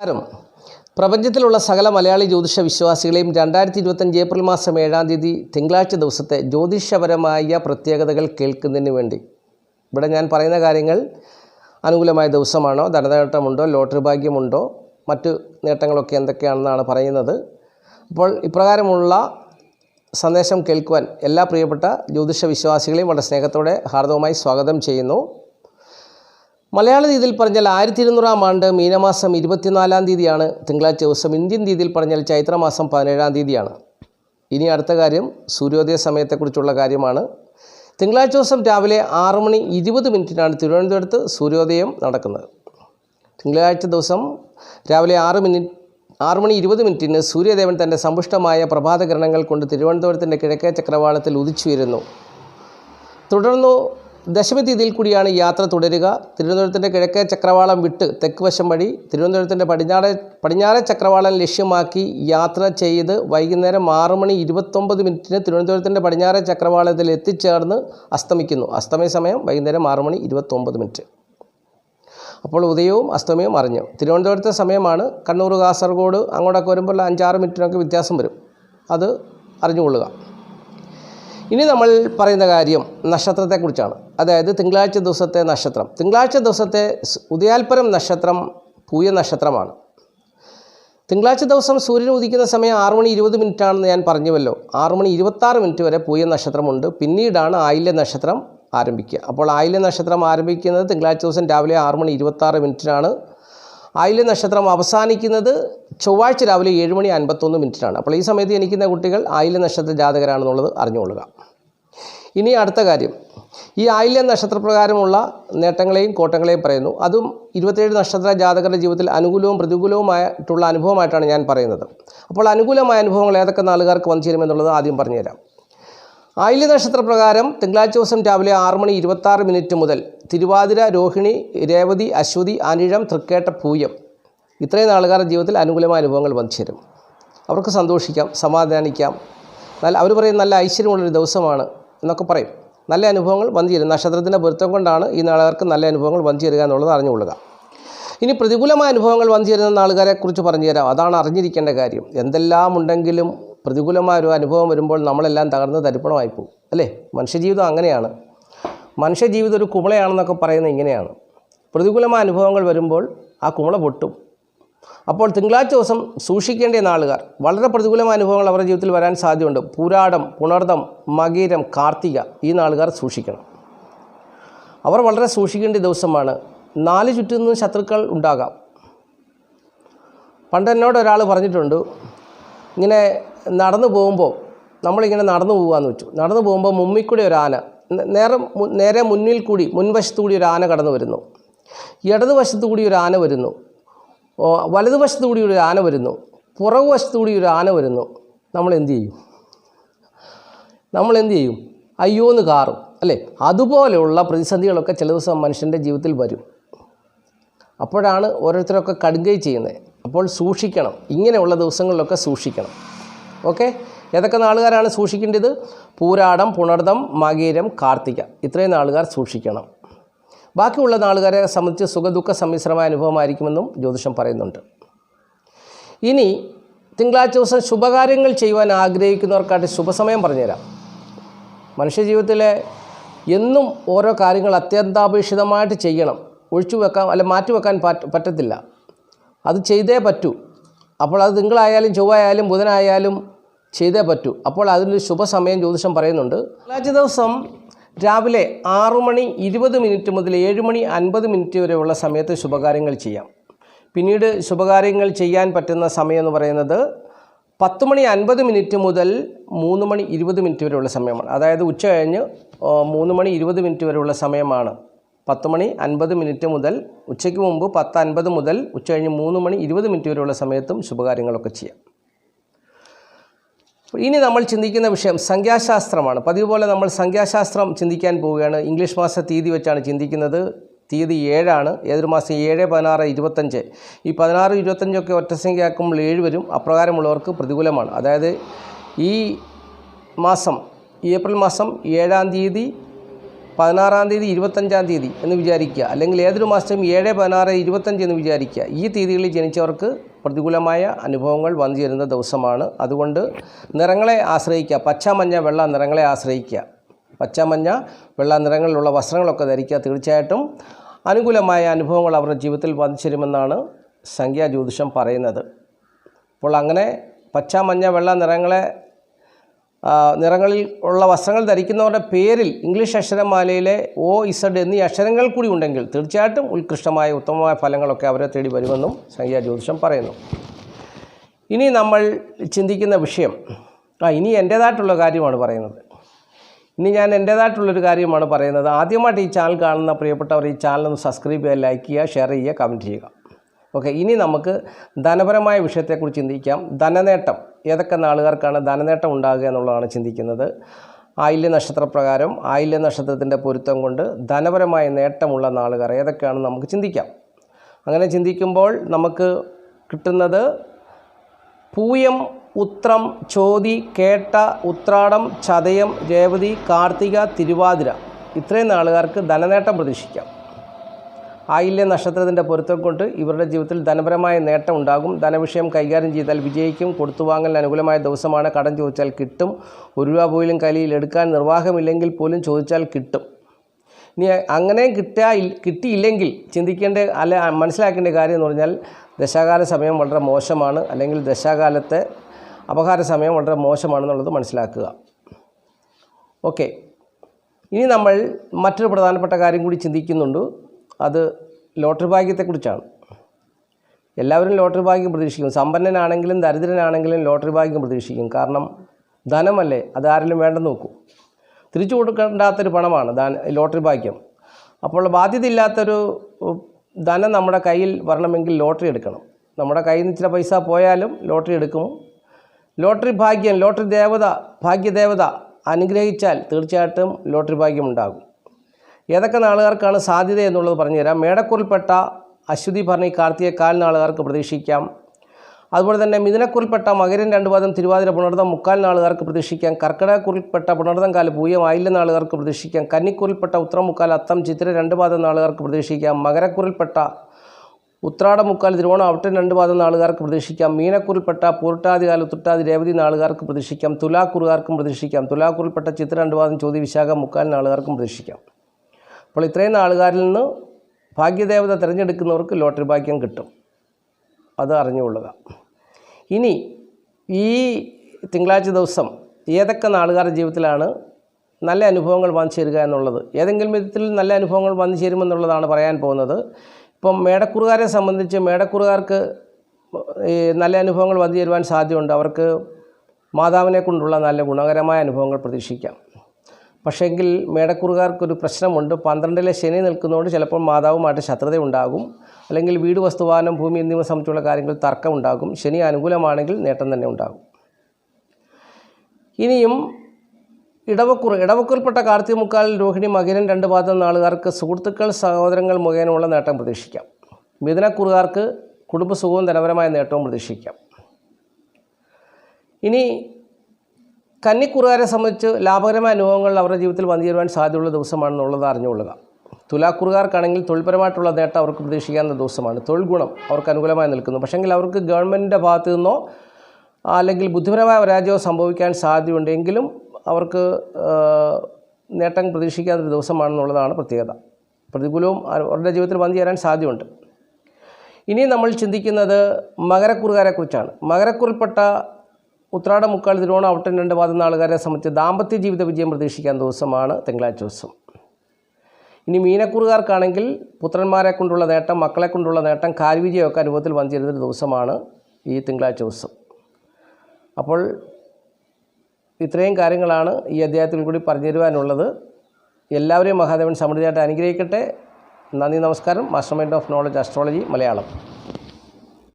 നമസ്കാരം. പ്രപഞ്ചത്തിലുള്ള സകല മലയാളി ജ്യോതിഷ വിശ്വാസികളെയും രണ്ടായിരത്തി ഇരുപത്തഞ്ച് ഏപ്രിൽ മാസം ഏഴാം തീയതി തിങ്കളാഴ്ച ദിവസത്തെ ജ്യോതിഷപരമായ പ്രത്യേകതകൾ കേൾക്കുന്നതിന് വേണ്ടി. ഇവിടെ ഞാൻ പറയുന്ന കാര്യങ്ങൾ അനുകൂലമായ ദിവസമാണോ ധനനേട്ടമുണ്ടോ ലോട്ടറി ഭാഗ്യമുണ്ടോ മറ്റ് നേട്ടങ്ങളൊക്കെ എന്തൊക്കെയാണെന്നാണ് പറയുന്നത്. അപ്പോൾ ഇപ്രകാരമുള്ള സന്ദേശം കേൾക്കുവാൻ എല്ലാ പ്രിയപ്പെട്ട ജ്യോതിഷ വിശ്വാസികളെയും വളരെ സ്നേഹത്തോടെ ഹാർദവമായി സ്വാഗതം ചെയ്യുന്നു. മലയാള രീതിയിൽ പറഞ്ഞാൽ ആയിരത്തി ഇരുന്നൂറാം ആണ്ട് മീനമാസം ഇരുപത്തിനാലാം തീയതിയാണ്. തിങ്കളാഴ്ച ദിവസം ഇന്ത്യൻ രീതിയിൽ പറഞ്ഞാൽ ചൈത്രമാസം പതിനേഴാം തീയതിയാണ്. ഇനി അടുത്ത കാര്യം സൂര്യോദയ സമയത്തെക്കുറിച്ചുള്ള കാര്യമാണ്. തിങ്കളാഴ്ച ദിവസം രാവിലെ ആറ് മണി ഇരുപത് മിനിറ്റിനാണ് തിരുവനന്തപുരത്ത് സൂര്യോദയം നടക്കുന്നത്. തിങ്കളാഴ്ച ദിവസം രാവിലെ ആറ് മിനിറ്റ് ആറ് മണി ഇരുപത് മിനിറ്റിന് സൂര്യദേവൻ തന്റെ സമ്പുഷ്ടമായ പ്രഭാതകിരണങ്ങൾ കൊണ്ട് തിരുവനന്തപുരത്തിന്റെ കിഴക്കേ ചക്രവാളത്തിൽ ഉദിച്ചുയരുന്നു. തുടർന്നു ദശമി തീയതിയിൽ കൂടിയാണ് യാത്ര തുടരുക. തിരുവനന്തപുരത്തിന്റെ കിഴക്കേ ചക്രവാളം വിട്ട് തെക്ക് വശം വഴി തിരുവനന്തപുരത്തിന്റെ പടിഞ്ഞാറെ പടിഞ്ഞാറെ ചക്രവാളം ലക്ഷ്യമാക്കി യാത്ര ചെയ്ത് വൈകുന്നേരം ആറ് മണി ഇരുപത്തൊമ്പത് മിനിറ്റിന് തിരുവനന്തപുരത്തിന്റെ പടിഞ്ഞാറെ ചക്രവാളത്തിൽ എത്തിച്ചേർന്ന് അസ്തമിക്കുന്നു. അസ്തമയ സമയം വൈകുന്നേരം ആറ് മണി ഇരുപത്തൊമ്പത് മിനിറ്റ്. അപ്പോൾ ഉദയവും അസ്തമയവും അറിഞ്ഞു. തിരുവനന്തപുരത്തെ സമയമാണ് കണ്ണൂർ കാസർഗോഡ് അങ്ങോട്ടൊക്കെ വരുമ്പോൾ അഞ്ചാറ് മിനിറ്റിനൊക്കെ വ്യത്യാസം വരും. അത് അറിഞ്ഞുകൊള്ളുക. ഇനി നമ്മൾ പറയുന്ന കാര്യം നക്ഷത്രത്തെക്കുറിച്ചാണ്. അതായത് തിങ്കളാഴ്ച ദിവസത്തെ നക്ഷത്രം. തിങ്കളാഴ്ച ദിവസത്തെ ഉദയാൽപരം നക്ഷത്രം പൂയ നക്ഷത്രമാണ്. തിങ്കളാഴ്ച ദിവസം സൂര്യൻ ഉദിക്കുന്ന സമയം ആറ് മണി ഇരുപത് മിനിറ്റ് ആണെന്ന് ഞാൻ പറഞ്ഞുവല്ലോ. ആറ് മണി ഇരുപത്താറ് മിനിറ്റ് വരെ പൂയ നക്ഷത്രമുണ്ട്. പിന്നീടാണ് ആയില്യ നക്ഷത്രം ആരംഭിക്കുക. അപ്പോൾ ആയില്യ നക്ഷത്രം ആരംഭിക്കുന്നത് തിങ്കളാഴ്ച ദിവസം രാവിലെ ആറ് മണി ഇരുപത്താറ് മിനിറ്റിനാണ്. ആയില്യ നക്ഷത്രം അവസാനിക്കുന്നത് ചൊവ്വാഴ്ച രാവിലെ ഏഴ് മണി അൻപത്തൊന്ന് മിനിറ്റിനാണ്. അപ്പോൾ ഈ സമയത്ത് ജനിക്കുന്ന കുട്ടികൾ ആയില്യ നക്ഷത്ര ജാതകരാണെന്നുള്ളത് അറിഞ്ഞുകൊള്ളുക. ഇനി അടുത്ത കാര്യം. ഈ ആയില്യ നക്ഷത്രപ്രകാരമുള്ള നേട്ടങ്ങളെയും കോട്ടങ്ങളെയും പറയുന്നു. അതും ഇരുപത്തേഴ് നക്ഷത്ര ജാതകരുടെ ജീവിതത്തിൽ അനുകൂലവും പ്രതികൂലവുമായിട്ടുള്ള അനുഭവമായിട്ടാണ് ഞാൻ പറയുന്നത്. അപ്പോൾ അനുകൂലമായ അനുഭവങ്ങൾ ഏതൊക്കെ നാളുകാർക്ക് വന്നു ചേരുമെന്നുള്ളത് ആദ്യം പറഞ്ഞുതരാം. ആയില്യ നക്ഷത്രപ്രകാരം തിങ്കളാഴ്ച ദിവസം രാവിലെ ആറ് മണി ഇരുപത്താറ് മിനിറ്റ് മുതൽ തിരുവാതിര രോഹിണി രേവതി അശ്വതി അനിഴം തൃക്കേട്ട പൂയം ഇത്രയും നാളുകാരുടെ ജീവിതത്തിൽ അനുകൂലമായ അനുഭവങ്ങൾ വന്നു ചേരും. അവർക്ക് സന്തോഷിക്കാം സമാധാനിക്കാം. നല്ല അവർ പറയും നല്ല ഐശ്വര്യമുള്ളൊരു ദിവസമാണ് എന്നൊക്കെ പറയും. നല്ല അനുഭവങ്ങൾ വന്നു ചേരും. നക്ഷത്രത്തിന്റെ പൊരുത്തം കൊണ്ടാണ് ഈ നാളുകാർക്ക് നല്ല അനുഭവങ്ങൾ വന്നു ചേരുക എന്നുള്ളത് അറിഞ്ഞുകൊള്ളുക. ഇനി പ്രതികൂലമായ അനുഭവങ്ങൾ വന്നു ചേരുന്ന നാളുകാരെക്കുറിച്ച് പറഞ്ഞുതരാം അതാണ് അറിഞ്ഞിരിക്കേണ്ട കാര്യം. എന്തെല്ലാം ഉണ്ടെങ്കിലും പ്രതികൂലമായ ഒരു അനുഭവം വരുമ്പോൾ നമ്മളെല്ലാം തകർന്ന് തരിപ്പണമായി പോകും അല്ലേ? മനുഷ്യജീവിതം അങ്ങനെയാണ്. മനുഷ്യജീവിതം ഒരു കുമളയാണെന്നൊക്കെ പറയുന്നത് ഇങ്ങനെയാണ്. പ്രതികൂലമായ അനുഭവങ്ങൾ വരുമ്പോൾ ആ കുമള പൊട്ടും. അപ്പോൾ തിങ്കളാഴ്ച ദിവസം സൂക്ഷിക്കേണ്ട നാളുകാർ വളരെ പ്രതികൂലമായ അനുഭവങ്ങൾ അവരുടെ ജീവിതത്തിൽ വരാൻ സാധ്യതയുണ്ട്. പൂരാടം പുണർദം മകീരം കാർത്തിക ഈ നാളുകാർ സൂക്ഷിക്കണം. അവർ വളരെ സൂക്ഷിക്കേണ്ട ദിവസമാണ്. നാല് ചുറ്റും നിന്ന് ശത്രുക്കൾ ഉണ്ടാകാം. പണ്ട് എന്നോട് ഒരാൾ പറഞ്ഞിട്ടുണ്ട് ഇങ്ങനെ നടന്നു പോകുമ്പോൾ നമ്മളിങ്ങനെ നടന്നു പോകാമെന്ന് വെച്ചു. നടന്നു പോകുമ്പോൾ മുമ്മിക്കൂടെ ഒരു ആന നേരെ നേരെ മുന്നിൽ കൂടി മുൻവശത്തു കൂടി ഒരു ആന കടന്നു വരുന്നു. ഇടതുവശത്തു കൂടി ഒരു ആന വരുന്നു. വലതുവശത്തു കൂടി ഒരു ആന വരുന്നു. പുറകു വശത്തു കൂടി ഒരു ആന വരുന്നു. നമ്മൾ എന്ത് ചെയ്യും? നമ്മൾ എന്ത് ചെയ്യും? അയ്യോ എന്ന് കാറും അല്ലേ? അതുപോലെയുള്ള പ്രതിസന്ധികളൊക്കെ ചില ദിവസം മനുഷ്യന്റെ ജീവിതത്തിൽ വരും. അപ്പോഴാണ് ഓരോരുത്തരൊക്കെ കടുങ്കൈ ചെയ്യുന്നത്. അപ്പോൾ സൂക്ഷിക്കണം. ഇങ്ങനെയുള്ള ദിവസങ്ങളിലൊക്കെ സൂക്ഷിക്കണം. ഓക്കെ? ഏതൊക്കെ നാളുകാരാണ് സൂക്ഷിക്കേണ്ടത്? പൂരാടം പുണർദം മകീരം കാർത്തിക. ഇത്രയും നാളുകാർ സൂക്ഷിക്കണം. ബാക്കിയുള്ള നാളുകാരെ സംബന്ധിച്ച് സുഖദുഃഖ സമ്മിശ്രമായ അനുഭവമായിരിക്കുമെന്നും ജ്യോതിഷം പറയുന്നുണ്ട്. ഇനി തിങ്കളാഴ്ച ദിവസം ശുഭകാര്യങ്ങൾ ചെയ്യുവാൻ ആഗ്രഹിക്കുന്നവർക്കായിട്ട് ശുഭസമയം പറഞ്ഞുതരാം. മനുഷ്യജീവിതത്തിലെ എന്നും ഓരോ കാര്യങ്ങൾ അത്യന്താപേക്ഷിതമായിട്ട് ചെയ്യണം. ഒഴിച്ചു വെക്കാൻ അല്ല മാറ്റി വെക്കാൻ പറ്റ പറ്റത്തില്ല. അത് ചെയ്തേ പറ്റൂ. അപ്പോൾ അത് തിങ്കളായാലും ചൊവ്വായാലും ബുധനായാലും ചെയ്തേ പറ്റൂ. അപ്പോൾ അതിനൊരു ശുഭസമയം ജ്യോതിഷം പറയുന്നുണ്ട്. തിങ്കളാഴ്ച ദിവസം രാവിലെ ആറു മണി ഇരുപത് മിനിറ്റ് മുതൽ ഏഴ് മണി അൻപത് മിനിറ്റ് വരെയുള്ള സമയത്ത് ശുഭകാര്യങ്ങൾ ചെയ്യാം. പിന്നീട് ശുഭകാര്യങ്ങൾ ചെയ്യാൻ പറ്റുന്ന സമയം എന്ന് പറയുന്നത് പത്ത് മണി അൻപത് മിനിറ്റ് മുതൽ മൂന്ന് മണി ഇരുപത് മിനിറ്റ് വരെയുള്ള സമയമാണ്. അതായത് ഉച്ച കഴിഞ്ഞ് മൂന്ന് മണി ഇരുപത് മിനിറ്റ് വരെയുള്ള സമയമാണ്. പത്ത് മണി അൻപത് മിനിറ്റ് മുതൽ ഉച്ചയ്ക്ക് മുമ്പ് പത്ത് അൻപത് മുതൽ ഉച്ച കഴിഞ്ഞ് മൂന്ന് മണി ഇരുപത് മിനിറ്റ് വരെയുള്ള സമയത്തും ശുഭകാര്യങ്ങളൊക്കെ ചെയ്യാം. ഇനി നമ്മൾ ചിന്തിക്കുന്ന വിഷയം സംഖ്യാശാസ്ത്രമാണ്. പതിവ് പോലെ നമ്മൾ സംഖ്യാശാസ്ത്രം ചിന്തിക്കാൻ പോവുകയാണ്. ഇംഗ്ലീഷ് മാസ തീയതി വെച്ചാണ് ചിന്തിക്കുന്നത്. തീയതി ഏഴാണ്. ഏതൊരു മാസം ഏഴ് പതിനാറ് ഇരുപത്തഞ്ച്. ഈ പതിനാറ് ഇരുപത്തഞ്ചൊക്കെ ഒറ്റസംഖ്യയാക്കുമ്പോൾ ഏഴ് വരും. അപ്രകാരമുള്ളവർക്ക് പ്രതികൂലമാണ്. അതായത് ഈ മാസം ഏപ്രിൽ മാസം ഏഴാം തീയതി പതിനാറാം തീയതി ഇരുപത്തഞ്ചാം തീയതി എന്ന് വിചാരിക്കുക. അല്ലെങ്കിൽ ഏതൊരു മാസം ഏഴ് പതിനാറ് ഇരുപത്തഞ്ച് എന്ന് വിചാരിക്കുക. ഈ തീയതികളിൽ ജനിച്ചവർക്ക് പ്രതികൂലമായ അനുഭവങ്ങൾ വന്നു ചേരുന്ന ദിവസമാണ്. അതുകൊണ്ട് നിറങ്ങളെ ആശ്രയിക്കുക പച്ച മഞ്ഞ വെള്ള നിറങ്ങളെ ആശ്രയിക്കുക. പച്ച മഞ്ഞ വെള്ള നിറങ്ങളിലുള്ള വസ്ത്രങ്ങളൊക്കെ ധരിക്കുക തീർച്ചയായിട്ടും അനുകൂലമായ അനുഭവങ്ങൾ അവരുടെ ജീവിതത്തിൽ വന്നു ചേരുമെന്നാണ് സംഖ്യാ ജ്യോതിഷം പറയുന്നത്. അപ്പോൾ അങ്ങനെ പച്ച മഞ്ഞ വെള്ള നിറങ്ങളെ നിറങ്ങളിൽ ഉള്ള വസ്ത്രങ്ങൾ ധരിക്കുന്നവരുടെ പേരിൽ ഇംഗ്ലീഷ് അക്ഷരമാലയിലെ ഒ ഇസഡ് എന്നീ അക്ഷരങ്ങൾ കൂടി ഉണ്ടെങ്കിൽ തീർച്ചയായിട്ടും ഉത്കൃഷ്ടമായ ഉത്തമമായ ഫലങ്ങളൊക്കെ അവരെ തേടി വരുമെന്നും സംഖ്യാ ജ്യോതിഷം പറയുന്നു. ഇനി നമ്മൾ ചിന്തിക്കുന്ന വിഷയം ആ ഇനി എന്റേതായിട്ടുള്ള കാര്യമാണ് പറയുന്നത്. ഇനി ഞാൻ എന്റേതായിട്ടുള്ളൊരു കാര്യമാണ് പറയുന്നത്. ആദ്യമായിട്ട് ഈ ചാനൽ കാണുന്ന പ്രിയപ്പെട്ടവർ ഈ ചാനൽ ഒന്ന് സബ്സ്ക്രൈബ് ചെയ്യുക ലൈക്ക് ചെയ്യുക ഷെയർ ചെയ്യുക കമന്റ് ചെയ്യുക. ഓക്കെ ഇനി നമുക്ക് ധനപരമായ വിഷയത്തെക്കുറിച്ച് ചിന്തിക്കാം. ധനനേട്ടം. ഏതൊക്കെ നാളുകാർക്കാണ് ധനനേട്ടം ഉണ്ടാകുക എന്നുള്ളതാണ് ചിന്തിക്കുന്നത്. ആയില്യ നക്ഷത്രപ്രകാരം ആയില്യ നക്ഷത്രത്തിന്റെ പൊരുത്തം കൊണ്ട് ധനപരമായ നേട്ടമുള്ള നാളുകാർ ഏതൊക്കെയാണ് നമുക്ക് ചിന്തിക്കാം. അങ്ങനെ ചിന്തിക്കുമ്പോൾ നമുക്ക് കിട്ടുന്നത് പൂയം ഉത്രം ചോതി കേട്ട ഉത്രാടം ചതയം രേവതി കാർത്തിക തിരുവാതിര. ഇത്രയും നാളുകാർക്ക് ധനനേട്ടം പ്രതീക്ഷിക്കാം. ആയില്യ നക്ഷത്രത്തിന്റെ പൊരുത്തം കൊണ്ട് ഇവരുടെ ജീവിതത്തിൽ ധനപരമായ നേട്ടം ഉണ്ടാകും. ധനവിഷയം കൈകാര്യം ചെയ്താൽ വിജയിക്കും. കൊടുത്തുവാങ്ങലിന് അനുകൂലമായ ദിവസമാണ്. കടം ചോദിച്ചാൽ കിട്ടും. ഒരു രൂപ പോലും കലിയിൽ എടുക്കാൻ നിർവാഹമില്ലെങ്കിൽ പോലും ചോദിച്ചാൽ കിട്ടും. ഇനി അങ്ങനെ കിട്ടാ കിട്ടിയില്ലെങ്കിൽ ചിന്തിക്കേണ്ട അല്ല മനസ്സിലാക്കേണ്ട കാര്യം എന്ന് പറഞ്ഞാൽ ദശാകാല സമയം വളരെ മോശമാണ്. അല്ലെങ്കിൽ ദശാകാലത്തെ അപഹാര സമയം വളരെ മോശമാണെന്നുള്ളത് മനസ്സിലാക്കുക. ഓക്കെ. ഇനി നമ്മൾ മറ്റൊരു പ്രധാനപ്പെട്ട കാര്യം കൂടി ചിന്തിക്കുന്നുണ്ട്. അത് ലോട്ടറി ഭാഗ്യത്തെക്കുറിച്ചാണ്. എല്ലാവരും ലോട്ടറി ഭാഗ്യം പ്രതീക്ഷിക്കും. സമ്പന്നനാണെങ്കിലും ദരിദ്രനാണെങ്കിലും ലോട്ടറി ഭാഗ്യം പ്രതീക്ഷിക്കും. കാരണം ധനമല്ലേ അത് ആരെങ്കിലും വേണ്ടെന്ന് നോക്കൂ. തിരിച്ചു കൊടുക്കേണ്ടാത്തൊരു പണമാണ് ദാന ലോട്ടറി ഭാഗ്യം. അപ്പോൾ ബാധ്യതയില്ലാത്തൊരു ധനം നമ്മുടെ കയ്യിൽ വരണമെങ്കിൽ ലോട്ടറി എടുക്കണം. നമ്മുടെ കയ്യിൽ നിന്ന് ഇച്ചിരി പൈസ പോയാലും ലോട്ടറി എടുക്കും. ലോട്ടറി ഭാഗ്യം ലോട്ടറി ദേവത ഭാഗ്യദേവത അനുഗ്രഹിച്ചാൽ തീർച്ചയായിട്ടും ലോട്ടറി ഭാഗ്യം ഉണ്ടാകും. ഏതൊക്കെ നാളുകാർക്കാണ് സാധ്യത എന്നുള്ളത് പറഞ്ഞുതരാം മേടക്കുറിൽപ്പെട്ട അശ്വതി ഭരണി കാർത്തിക കാൽ നാളുകാർക്ക് പ്രതീക്ഷിക്കാം. അതുപോലെ തന്നെ മിഥുനക്കുറിൽപ്പെട്ട മകരൻ രണ്ടുപാദം തിരുവാതിര പുണർതം മുക്കാൽ നാളുകാർക്ക് പ്രതീക്ഷിക്കാം. കർക്കിടകക്കുറിൽപ്പെട്ട പുണർതം കാൽ പൂയം ആയില്ല നാളുകാർക്ക് പ്രതീക്ഷിക്കാം. കന്നിക്കുറിൽപ്പെട്ട ഉത്തരം മുക്കാൽ അത്തം ചിത്ര രണ്ട് പാദം നാളുകാർക്ക് പ്രതീക്ഷിക്കാം. മകരക്കുറിൽപ്പെട്ട ഉത്രാട മുക്കാൽ തിരുവോണം അവിട്ടൻ രണ്ട് പാദം നാളുകാർക്ക് പ്രതീക്ഷിക്കാം. മീനക്കുറിൽപ്പെട്ട പൂർട്ടാതി കാല ഉത്തുട്ടാതി രേവതി നാളുകാർക്ക് പ്രതീക്ഷിക്കാം. തുലാക്കുറുകാർക്കും പ്രതീക്ഷിക്കാം. തുലാക്കുറിൽപ്പെട്ട ചിത്ര രണ്ട് പാദം മുക്കാൽ നാളുകാർക്കും പ്രതീക്ഷിക്കാം. അപ്പോൾ ഇത്രയും നാളുകാരിൽ നിന്ന് ഭാഗ്യദേവത തിരഞ്ഞെടുക്കുന്നവർക്ക് ലോട്ടറി ഭാഗ്യം കിട്ടും. അത് അറിഞ്ഞുകൊള്ളുക. ഇനി ഈ തിങ്കളാഴ്ച ദിവസം ഏതൊക്കെ നാളുകാരുടെ ജീവിതത്തിലാണ് നല്ല അനുഭവങ്ങൾ വന്നു ചേരുക എന്നുള്ളത്? ഏതെങ്കിലും വിധത്തിൽ നല്ല അനുഭവങ്ങൾ വന്നു ചേരുമെന്നുള്ളതാണ് പറയാൻ പോകുന്നത്. ഇപ്പം മേടക്കുറുകാരെ സംബന്ധിച്ച് മേടക്കുറുകാർക്ക് നല്ല അനുഭവങ്ങൾ വന്നു ചേരുവാൻ സാധ്യതയുണ്ട്. അവർക്ക് മാതാവിനെ കൊണ്ടുള്ള നല്ല ഗുണകരമായ അനുഭവങ്ങൾ പ്രതീക്ഷിക്കാം. പക്ഷേങ്കിൽ മേടക്കുറുകാർക്കൊരു പ്രശ്നമുണ്ട്. പന്ത്രണ്ടിലെ ശനി നിൽക്കുന്നതുകൊണ്ട് ചിലപ്പോൾ മാതാവുമായിട്ട് ശത്രുത ഉണ്ടാകും. അല്ലെങ്കിൽ വീട് വസ്തുവാനം ഭൂമി എന്നിവ സംബന്ധിച്ചുള്ള കാര്യങ്ങൾ തർക്കം ഉണ്ടാകും. ശനി അനുകൂലമാണെങ്കിൽ നേട്ടം തന്നെ ഉണ്ടാകും. ഇനിയും ഇടവക്കുറി ഇടവക്കുറിൽപ്പെട്ട കാർത്തിക മുക്കാൽ രോഹിണി മകനൻ രണ്ട് പാദം നാളുകാർക്ക് സുഹൃത്തുക്കൾ സഹോദരങ്ങൾ മുഖേനയുള്ള നേട്ടം പ്രതീക്ഷിക്കാം. മിഥുനക്കുറുകാർക്ക് കുടുംബസുഖവും ധനപരമായ നേട്ടവും പ്രതീക്ഷിക്കാം. ഇനി കന്നിക്കുറുകാരെ സംബന്ധിച്ച് ലാഭകരമായ അനുഭവങ്ങൾ അവരുടെ ജീവിതത്തിൽ വന്നു ചേരുവാൻ സാധ്യതയുള്ള ദിവസമാണെന്നുള്ളത് അറിഞ്ഞുകൊള്ളുക. തുലാക്കുറുകാർക്കാണെങ്കിൽ തൊഴിൽപരമായിട്ടുള്ള നേട്ടം അവർക്ക് പ്രതീക്ഷിക്കാവുന്ന ദിവസമാണ്. തൊഴിൽ ഗുണം അവർക്ക് അനുകൂലമായി നിൽക്കുന്നു. പക്ഷെങ്കിൽ അവർക്ക് ഗവൺമെന്റിന്റെ ഭാഗത്തു നിന്നോ അല്ലെങ്കിൽ ബുദ്ധിപരമായ പരാജയമോ സംഭവിക്കാൻ സാധ്യതയുണ്ടെങ്കിലും അവർക്ക് നേട്ടം പ്രതീക്ഷിക്കാത്തൊരു ദിവസമാണെന്നുള്ളതാണ് പ്രത്യേകത. പ്രതികൂലവും അവരുടെ ജീവിതത്തിൽ വന്നു ചേരാൻ സാധ്യതയുണ്ട്. ഇനി നമ്മൾ ചിന്തിക്കുന്നത് മകരക്കുറുകാരെക്കുറിച്ചാണ്. മകരക്കുറിൽപ്പെട്ട ഉത്രാട മുക്കാൽ തിരുവോണം ഔട്ടൻ രണ്ട് പാദം നാളുകാരെ സംബന്ധിച്ച് ദാമ്പത്യ ജീവിത വിജയം പ്രതീക്ഷിക്കാൻ ദിവസമാണ് തിങ്കളാഴ്ച ദിവസം. ഇനി മീനക്കുറുകാർക്കാണെങ്കിൽ പുത്രന്മാരെ കൊണ്ടുള്ള നേട്ടം മക്കളെ കൊണ്ടുള്ള നേട്ടം കാൽവിജയമൊക്കെ അനുഭവത്തിൽ വന്നു ചേരുന്ന ദിവസമാണ് ഈ തിങ്കളാഴ്ച ദിവസം. അപ്പോൾ ഇത്രയും കാര്യങ്ങളാണ് ഈ അധ്യായത്തിൽ കൂടി പറഞ്ഞു തരുവാനുള്ളത് എല്ലാവരെയും മഹാദേവൻ സമൃദ്ധിയായിട്ട് അനുഗ്രഹിക്കട്ടെ. നന്ദി നമസ്കാരം. Master mind of knowledge astrology Malayalam